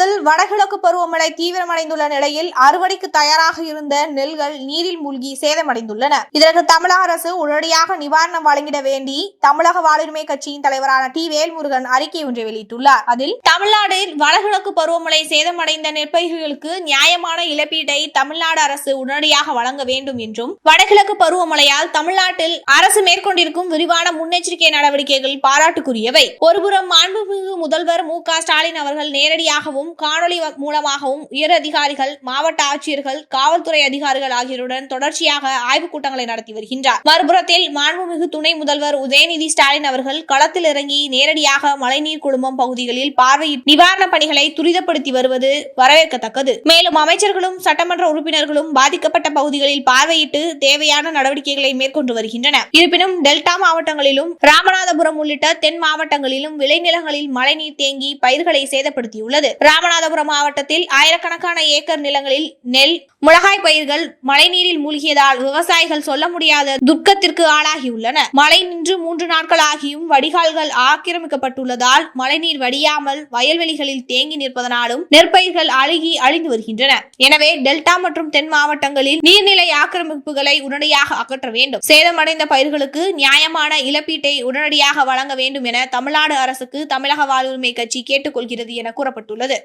தமிழகத்தில் வடகிழக்கு பருவமழை தீவிரமடைந்துள்ள நிலையில் அறுவடைக்கு தயாராக இருந்த நெல்கள் நீரில் மூழ்கி சேதமடைந்துள்ளன. இதற்கு தமிழக அரசு உடனடியாக நிவாரணம் வழங்கிட வேண்டி தமிழக வாழ்வுரிமை கட்சியின் தலைவரான டி. வேல்முருகன் அறிக்கை ஒன்றை வெளியிட்டுள்ளார். அதில் தமிழ்நாட்டில் வடகிழக்கு பருவமழை சேதமடைந்த நெற்பயிர்களுக்கு நியாயமான இழப்பீட்டை தமிழ்நாடு அரசு உடனடியாக வழங்க வேண்டும் என்றும் வடகிழக்கு பருவமழையால் தமிழ்நாட்டில் அரசு மேற்கொண்டிருக்கும் விரிவான முன்னெச்சரிக்கை நடவடிக்கைகள் பாராட்டுக்குரியவை. ஒருபுறம் மாண்புமிகு முதல்வர் மு க ஸ்டாலின் அவர்கள் நேரடியாகவும் காணொலி மூலமாகவும் உயர் அதிகாரிகள் மாவட்ட ஆட்சியர்கள் காவல்துறை அதிகாரிகள் ஆகியோருடன் தொடர்ச்சியாக ஆய்வுக் கூட்டங்களை நடத்தி வருகின்றார். மறுபுறத்தில் மாண்புமிகு துணை முதல்வர் உதயநிதி ஸ்டாலின் அவர்கள் களத்தில் இறங்கி நேரடியாக மழைநீர் குழுமம் பகுதிகளில் பார்வையிட்டு நிவாரணப் பணிகளை துரிதப்படுத்தி வருவது வரவேற்கத்தக்கது. மேலும் அமைச்சர்களும் சட்டமன்ற உறுப்பினர்களும் பாதிக்கப்பட்ட பகுதிகளில் பார்வையிட்டு தேவையான நடவடிக்கைகளை மேற்கொண்டு வருகின்றன இருப்பினும் டெல்டா மாவட்டங்களிலும் ராமநாதபுரம் உள்ளிட்ட தென் மாவட்டங்களிலும் விளைநிலங்களில் மழைநீர் தேங்கி பயிர்களை சேதப்படுத்தியுள்ளது. ராமநாதபுரம் மாவட்டத்தில் ஆயிரக்கணக்கான ஏக்கர் நிலங்களில் நெல் மிளகாய் பயிர்கள் மழைநீரில் மூழ்கியதால் விவசாயிகள் சொல்ல முடியாத துக்கத்திற்கு ஆளாகியுள்ளன. மழை நின்று மூன்று நாட்கள் ஆகியும் வடிகால்கள் ஆக்கிரமிக்கப்பட்டுள்ளதால் மழைநீர் வடியாமல் வயல்வெளிகளில் தேங்கி நிற்பதனாலும் நெற்பயிர்கள் அழுகி அழிந்து வருகின்றன. எனவே டெல்டா மற்றும் தென் மாவட்டங்களில் நீர்நிலை ஆக்கிரமிப்புகளை உடனடியாக அகற்ற வேண்டும். சேதமடைந்த பயிர்களுக்கு நியாயமான இழப்பீட்டை உடனடியாக வழங்க வேண்டும் என தமிழ்நாடு அரசுக்கு தமிழக வாழ்வுரிமை கட்சி கேட்டுக்கொள்கிறது என கூறப்பட்டுள்ளது.